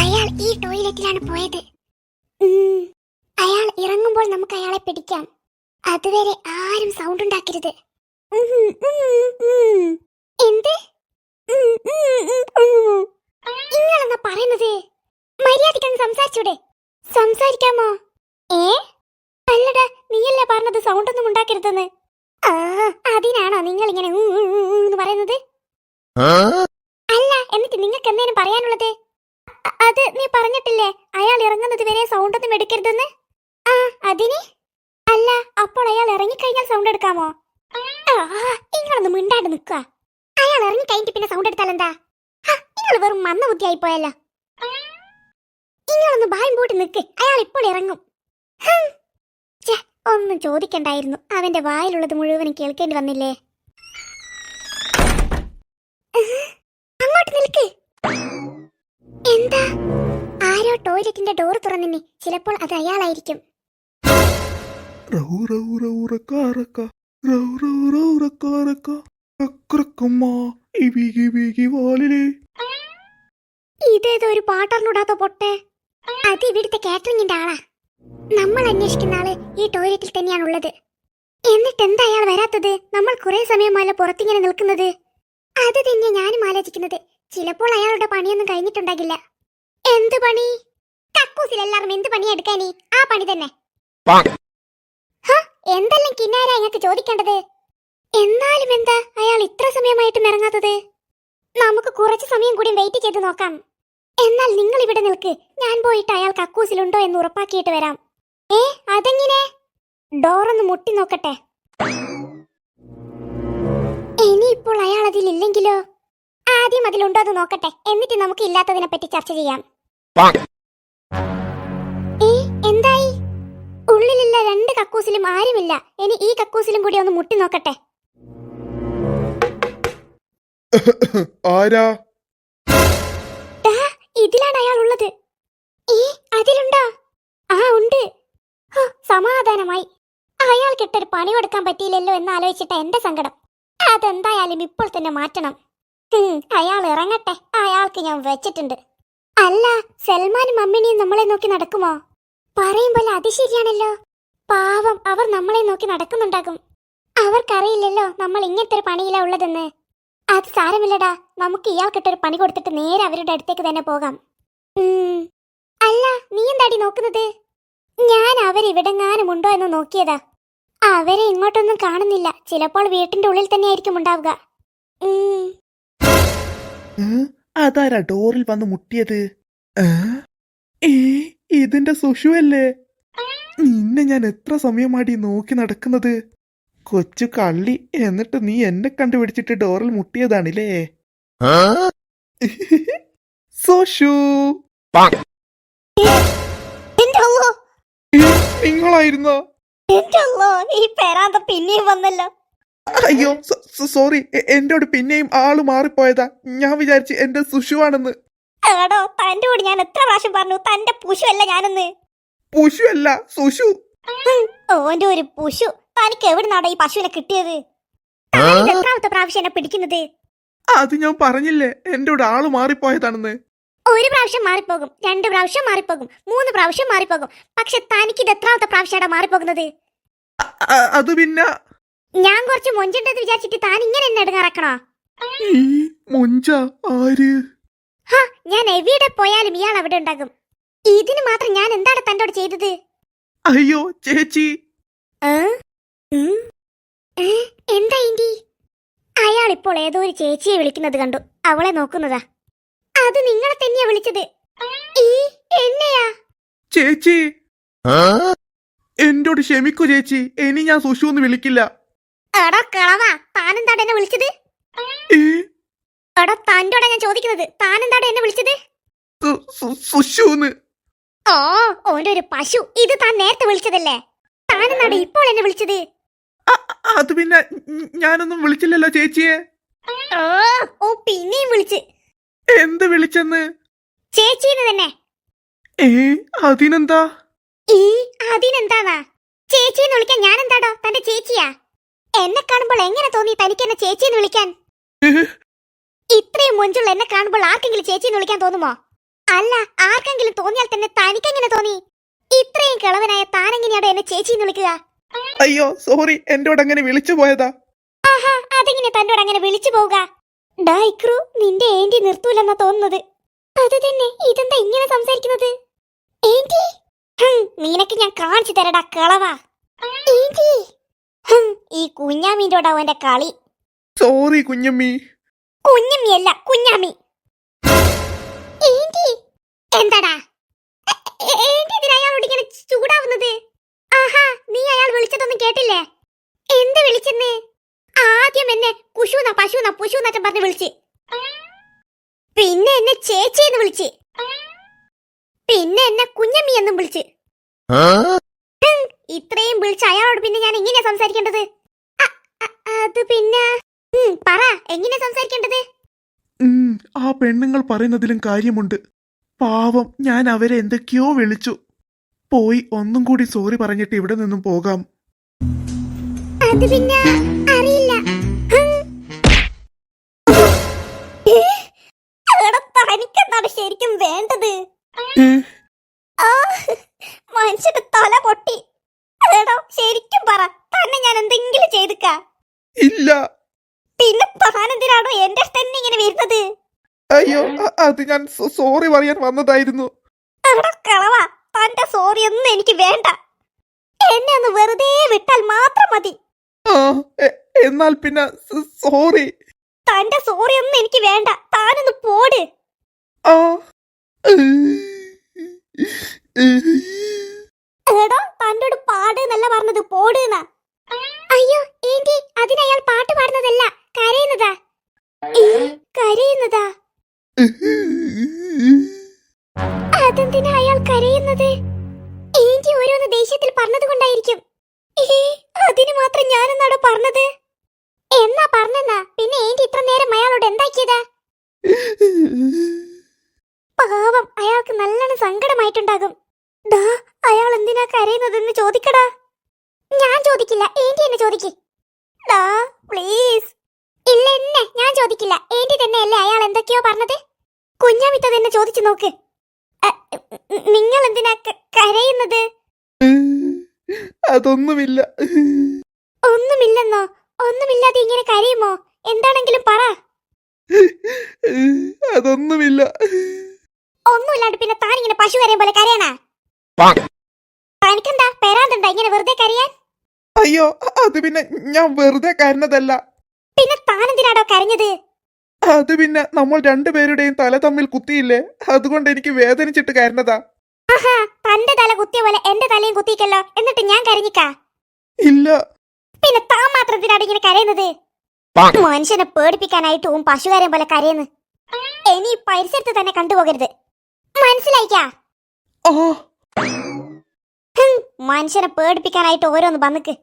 അയാൾ ഈ ടോയ്ലറ്റിലാണ് പോയത്. അയാൾ ഇറങ്ങുമ്പോൾ നമുക്ക് അയാളെ പിടിക്കാം. അതുവരെ ആരും സൗണ്ട് ഉണ്ടാക്കരുത്. എന്ത്. നിങ്ങളെന്നാ പറയുന്നത്? മര്യാദയ്ക്ക് സംസാരിച്ചൂടെ? സംസാരിക്കാമോ? ഏ? അല്ലടാ നീയല്ലേ പറഞ്ഞത് സൗണ്ട് ഒന്നും ഉണ്ടാക്കരുതെന്ന്? ആ അതിനാണോ നിങ്ങൾ ഇങ്ങനെ പറയുന്നത്? നിങ്ങൾക്ക് എന്തേലും പറയാനുള്ളത് അത് നീ പറഞ്ഞിട്ടില്ലേ? അയാൾ ഇറങ്ങുന്നത് വരെ സൗണ്ട് ഒന്നും എടുക്കരുതെന്ന്? ആ അതിന്? അല്ല അപ്പോൾ അയാൾ ഇറങ്ങിക്കഴിഞ്ഞാൽ സൗണ്ട് എടുക്കാമോ? നിങ്ങളൊന്ന് മിണ്ടാണ്ട് നിക്കുക അയാൾ ഇറങ്ങി കഴിഞ്ഞിട്ട് പിന്നെ സൗണ്ട് എടുത്താൽ എന്താ? നിങ്ങൾ വെറും മന്ന ബുദ്ധിയായി പോയല്ലോ. നിങ്ങളൊന്ന് ഭയം പൂട്ടി നിക്ക് അയാൾ ഇപ്പോൾ ഇറങ്ങും. ഒന്നും ചോദിക്കണ്ടായിരുന്നു. അവന്റെ വായിലുള്ളത് മുഴുവനും കേൾക്കേണ്ടി വന്നില്ലേ? നിൽക്ക് എന്താ? ആരോ ടോയ്ലറ്റിന്റെ ഡോർ തുറന്നിനി. ചിലപ്പോൾ അത് അയാളായിരിക്കും. റൗ റൗ റൗ റക്കാറക്ക റൗ റൗ റൗ റക്കാറക്ക റക്കറക്കമ്മ ഇബിഗി ബിഗി വാലിലേ. ഇതേതോ ഒരു പാട്ടറിനൂടാത്ത പൊട്ടെ. അത് ഇവിടുത്തെ കാറ്ററിംഗിന്റെ ആളാ. നമ്മൾ അന്വേഷിക്കുന്ന ആൾ ഈ ടോയ്ലറ്റിൽ തന്നെയാണ് ഉള്ളത് എന്നിട്ട് എന്താ അയാൾ വരാത്തത്? നമ്മൾ കുറെ സമയമല്ല പുറത്തിങ്ങനെ നിൽക്കുന്നത്. അത് തന്നെയാ ഞാനും ആലോചിക്കുന്നത്. ചിലപ്പോൾ അയാളുടെ പണിയൊന്നും കഴിഞ്ഞിട്ടുണ്ടാകില്ല. എന്ത് പണി? കക്കൂസിൽ എല്ലാവരും എന്ത് പണി എടുക്കാനി? ആ പണി തന്നെ. എന്തെല്ലാം കിന്നാരാ ഞങ്ങൾക്ക് ചോദിക്കേണ്ടത്? എന്നാലും എന്താ അയാൾ ഇത്ര സമയമായിട്ടും ഇറങ്ങാത്തത്? നമുക്ക് കുറച്ച് സമയം കൂടി വെയിറ്റ് ചെയ്ത് നോക്കാം. എന്നാൽ നിങ്ങൾ ഇവിടെ നിൽക്ക്. ഞാൻ പോയിട്ട് അയാൾ കക്കൂസിലുണ്ടോ എന്ന് ഉറപ്പാക്കിയിട്ട് വരാം. ഏ അതെങ്ങനെ? ഡോറൊന്ന് മുട്ടി നോക്കട്ടെ. ഇനിയിപ്പോൾ അയാൾ അതിലില്ലെങ്കിലോ? ആദ്യം അതിലുണ്ടോ എന്ന് നോക്കട്ടെ. എന്നിട്ട് നമുക്ക് ഇല്ലാത്തതിനെ പറ്റി ചർച്ച ചെയ്യാം. എന്തായി? ഉള്ളിലില്ല രണ്ട് കക്കൂസിലും ആരുമില്ല. ഇനി ഈ കക്കൂസിലും കൂടി ഒന്ന് മുട്ടി നോക്കട്ടെ. ആരാ? ദാ, ഇതിലാണ് അയാൾ ഉള്ളത് ഈ അതിലുണ്ടോ? ആ ഉണ്ട്. സമാധാനമായി. അയാൾക്കിട്ടൊരു പണി കൊടുക്കാൻ പറ്റിയില്ലല്ലോ എന്ന് ആലോചിച്ചിട്ട് എന്റെ സങ്കടം. അതെന്തായാലും ഇപ്പോൾ തന്നെ മാറ്റണം. അയാൾ ഇറങ്ങട്ടെ. അയാൾക്ക് ഞാൻ വെച്ചിട്ടുണ്ട്. അല്ല സൽമാനും മമ്മിനിയും നമ്മളെ നോക്കി നടക്കുമോ? പറയുമ്പോൾ അത് ശരിയാണല്ലോ. പാവം അവർ നമ്മളെ നോക്കി നടക്കുന്നുണ്ടാകും. അവർക്കറിയില്ലല്ലോ നമ്മൾ ഇങ്ങനത്തെ ഒരു പണിയിലാ ഉള്ളതെന്ന്. അത് സാരമില്ലടാ നമുക്ക് ഇയാൾക്കിട്ടൊരു പണി കൊടുത്തിട്ട് നേരെ അവരുടെ അടുത്തേക്ക് തന്നെ പോകാം. അല്ല നീ എന്താടി നോക്കുന്നത്? ഞാൻ അവരിവിടെങ്ങാനും ഉണ്ടോ എന്ന് നോക്കിയതാ. അവരെ ഇങ്ങോട്ടൊന്നും കാണുന്നില്ല. ചിലപ്പോൾ വീട്ടിന്റെ ഉള്ളിൽ തന്നെ ആയിരിക്കും ഉണ്ടാവുക? അതാരാ ഡോറിൽ വന്ന് മുട്ടിയത്? ഏ? ഇതിന്റെ സുഷു അല്ലേ നിന്നെ ഞാൻ എത്ര സമയമാടി നോക്കി നടക്കുന്നത്? കൊച്ചു കള്ളി എന്നിട്ട് നീ എന്നെ കണ്ടുപിടിച്ചിട്ട് ഡോറിൽ മുട്ടിയതാണില്ലേ? സുഷു! നിങ്ങളായിരുന്നോ? ഈ പെരാന്ത പിന്നെയും വന്നല്ലോ. അയ്യോ സോറി. എന്നോട് പിന്നെയും ആൾ മാറിപ്പോയതാ. ഞാൻ വിചാരിച്ചു എന്റെ സുഷുവാണെന്ന്. എടോ തന്റെ കൂടെ ഞാൻ എത്ര പ്രാവശ്യം പറഞ്ഞു തന്റെ പുഷു അല്ല ഞാനെന്ന്. പുഷു അല്ല സുഷു ഓന്റെ ഒരു പുഷു തനിക്ക് എവിടുന്നാടോ ഈ പശുവിനെ കിട്ടിയത്? എത്രാമത്തെ പ്രാവശ്യം എന്നെ പിടിക്കുന്നത്? അത് ഞാൻ പറഞ്ഞില്ലേ എന്റെ കൂടെ ആൾ മാറിപ്പോയതാണെന്ന്. ഒരു പ്രാവശ്യം മാറിപ്പോകും രണ്ട് പ്രാവശ്യം മാറിപ്പോകും മൂന്ന് പ്രാവശ്യം മാറിപ്പോകും. പക്ഷെ തനിക്ക് ഇത് എത്രാമത്തെ പ്രാവശ്യം മാറിപ്പോകുന്നത്? അത് പിന്നെ ഞാൻ കുറച്ച് മൊഞ്ചുണ്ടെന്ന് വിചാരിച്ചിട്ട് താൻ ഇങ്ങനെ എന്നെ എടുങ്ങാറക്കണോ ഈ മൊഞ്ച ആര്? ഹാ ഞാൻ എവിടെ പോയാലും ഇയാൾ അവിടെ ഉണ്ടാകും. ഇതിന് മാത്രം ഞാൻ എന്താണ് തന്നോട് ചെയ്തത്? അയ്യോ ചേച്ചി? എന്താ ഇൻഡി അയാൾ ഇപ്പോൾ ഏതോ ഒരു ചേച്ചിയെ വിളിക്കുന്നത് കണ്ടു. അവളെ നോക്കുന്നതാ. അത് നിങ്ങളെ തന്നെയാ വിളിച്ചത്. ഈ എന്നെയാ? ചേച്ചി. എന്നോട് ക്ഷമിക്കൂ ചേച്ചി. ഇനി ഞാൻ സുഷു എന്ന് വിളിക്കില്ല. എടോ കിളവാ താനെന്താടെ എന്നെ വിളിച്ചത്? എടോ തന്റോടെ ഞാൻ ചോദിക്കുന്നത് താനെന്താടെ എന്നെ വിളിച്ചത്? ഓ ഓന്റെ ഒരു പശു. ഇത് താൻ നേരത്തെ വിളിച്ചതല്ലേ? താനെന്താടെ ഇപ്പോൾ എന്നെ വിളിച്ചത്? അത് പിന്നെ ഞാനൊന്നും വിളിച്ചില്ലല്ലോ ചേച്ചിയെ. ഓ പിന്നെയും വിളിച്ച്. എന്ത് വിളിച്ചെന്ന്? ചേച്ചിന്ന് തന്നെ. ഏ അതിനെന്താ? ഈ അതിനെന്താന്നാ? ചേച്ചിന്ന് വിളിക്കാൻ ഞാൻ എന്താടോ തന്റെ ചേച്ചിയാ? എന്നെ കാണുമ്പോൾ എങ്ങനെ തോന്നി തനിക്ക് എന്നെ ചേച്ചിന്ന് വിളിക്കാൻ ഇത്രയും മുഞ്ചുള്ള എന്നെ കാണുമ്പോൾ ആർക്കെങ്കിലും ചേച്ചി എന്ന് വിളിക്കാൻ തോന്നുമോ? അല്ല ആർക്കെങ്കിലും തോന്നിയാൽ തന്നെ തനിക്ക് എങ്ങനെ തോന്നി? ഇത്രയും കിളവനായ താനെങ്ങനെയാണോ എന്നെ ചേച്ചി എന്ന് വിളിക്കുക? അയ്യോ സോറി എന്നോട് അങ്ങനെ വിളിച്ചു പോയതാ. ആഹാ അതെങ്ങനെ തന്നോട് അങ്ങനെ വിളിച്ചു പോവുക? ഡാ ഇക്രു നിന്റെ ഏന്റി നിർത്തൂലെന്നാ തോന്നുന്നത്. അത് തന്നെ ഇതെന്താ ഇങ്ങനെ സംസാരിക്കുന്നത്? ഏന്റി? നിനക്ക് ഞാൻ കാണിച്ചു തരടാ കളവാ. ഏന്റി? ഈ കുഞ്ഞാമീന്റെോടാ അവന്റെ കളി. സോറി കുഞ്ഞമ്മി. കുഞ്ഞമ്മിയല്ല കുഞ്ഞാമി. ഏന്റി എന്താടാ? ഏന്റി ഇതിന് അയാളോട് ഇങ്ങനെ ചൂടാവുന്നത്? ആഹാ നീ അയാൾ വിളിച്ചതൊന്നും കേട്ടില്ലേ? എന്ത് വിളിച്ചെന്ന്? ആദ്യം എന്നെ കുശൂന പശുന പുശൂന്നറ്റം പറഞ്ഞ് വിളിച്ച്. പിന്നെ എന്നെ ചേച്ചി എന്ന് വിളിച്ച്. പിന്നെ എന്നെ കുഞ്ഞമ്മി എന്നും വിളിച്ച്. ഇത്രയും വിളിച്ച അയാളോട് പിന്നെ ഞാൻ എങ്ങനെയാ സംസാരിക്കേണ്ടത്? അത് പിന്നെ. പറ എങ്ങനെ സംസാരിക്കേണ്ടത്? ആ പെണ്ണുങ്ങൾ പറയുന്നതിലും കാര്യമുണ്ട്. പാവം ഞാൻ അവരെ എന്തൊക്കെയോ വിളിച്ചു. പോയി ഒന്നും കൂടി സോറി പറഞ്ഞിട്ട് ഇവിടെ നിന്നും പോകാം. അത് പിന്നെ അറിയില്ല. ശരിക്കും വേണ്ടത്? മനുഷ്യന്റെ തല പൊട്ടി. ശരിക്കും പറ തന്നെ ഞാൻ എന്തെങ്കിലും ചെയ്തിക്ക. ഇല്ല. പിന്നെ താനെന്തിനാണോ എന്റെ തന്നെ ഇങ്ങനെ വരുന്നത്? അയ്യോ അത് ഞാൻ സോറി പറയാൻ വന്നതായിരുന്നു. അവിടെ കളവാ തന്റെ സോറി ഒന്നും എനിക്ക് വേണ്ട. എന്നെ ഒന്ന് വെറുതെ വിട്ടാൽ മാത്രം മതി. ആ എ- എന്നാൽ പിന്നെ സോറി തന്റെ സോറി ഒന്നും എനിക്ക് വേണ്ട താനൊന്ന് പോട്. ആ. എടോ തന്നോട് പാട് എന്നല്ല പറഞ്ഞത് പോടുന്ന അയ്യോ ഏന്റി അതിനയാൾ പാട്ട് പാടുന്നതല്ല കരയുന്നതാ. കരയുന്നതാ. അതെന്തിനാ അയാൾ കരയുന്നത്? ഏന്റി ഓരോന്ന് ദേഷ്യത്തിൽ പറഞ്ഞത് കൊണ്ടായിരിക്കും അതിന് മാത്രം ഞാനെന്നാടോ പറഞ്ഞത്? എന്നാ പറഞ്ഞെന്നാ? പിന്നെ ഏന്റി ഇത്ര നേരം അയാളോട് എന്താക്കിയതാ? പാവം അയാൾക്ക് നല്ലോണം സങ്കടമായിട്ടുണ്ടാകും. അയാൾ എന്തിനാ കരയുന്നതെന്ന് ചോദിക്കടാ. ചോദിക്കില്ല ഏന്റി എന്നെ ചോദിക്ക്. പ്ലീസ്. ഇല്ല എന്നെ ഞാൻ ചോദിക്കില്ല. ഏന്റി തന്നെയല്ലേ അയാൾ എന്തൊക്കെയോ പറഞ്ഞത്? കുഞ്ഞാമിത്തത് എന്നെ ചോദിച്ചു നോക്ക്. നിങ്ങൾ എന്തിനാ കരയുന്നത്? അതൊന്നുമില്ല. ഒന്നുമില്ലെന്നോ? ഒന്നുമില്ലാതെ ഇങ്ങനെ കരയുമോ? എന്താണെങ്കിലും പറ. അതൊന്നുമില്ല. ഒന്നുമില്ലാണ്ട് പിന്നെ താൻ ഇങ്ങനെ പശു കരയും പോലെ കരയണാ? എനിക്കെന്താ പെരാന്തുണ്ടാ ഇങ്ങനെ വെറുതെ കരയാൻ? അയ്യോ അത് പിന്നെ ഞാൻ വെറുതെ കരഞ്ഞതല്ല. പിന്നെ താനെന്തിനാടോ കരഞ്ഞത്? അത് പിന്നെ നമ്മൾ രണ്ടുപേരുടെയും തല തമ്മിൽ കുത്തിയില്ലേ? അതുകൊണ്ട് എനിക്ക് വേദനിച്ചിട്ട് കരഞ്ഞതാ. ആഹാ തന്റെ തല കുത്തിയ പോലെ എന്റെ തലയും കുത്തിക്കല്ലോ എന്നിട്ട് ഞാൻ കരഞ്ഞിക്കാ? ഇല്ല. പിന്നെ താൻ മാത്രം എന്തിനാണ് ഇങ്ങനെ കരയുന്നത്? മനുഷ്യനെ പേടിപ്പിക്കാനായിട്ട് ഓൻ പശുകാരൻ പോലെ കരയുന്നു. ഇനി പരിസരത്ത് തന്നെ കണ്ടുപോകരുത്. മനസ്സിലായിക്കാ? മനുഷ്യനെ പേടിപ്പിക്കാനായിട്ട് ഓരോന്ന് വന്നിക്ക്.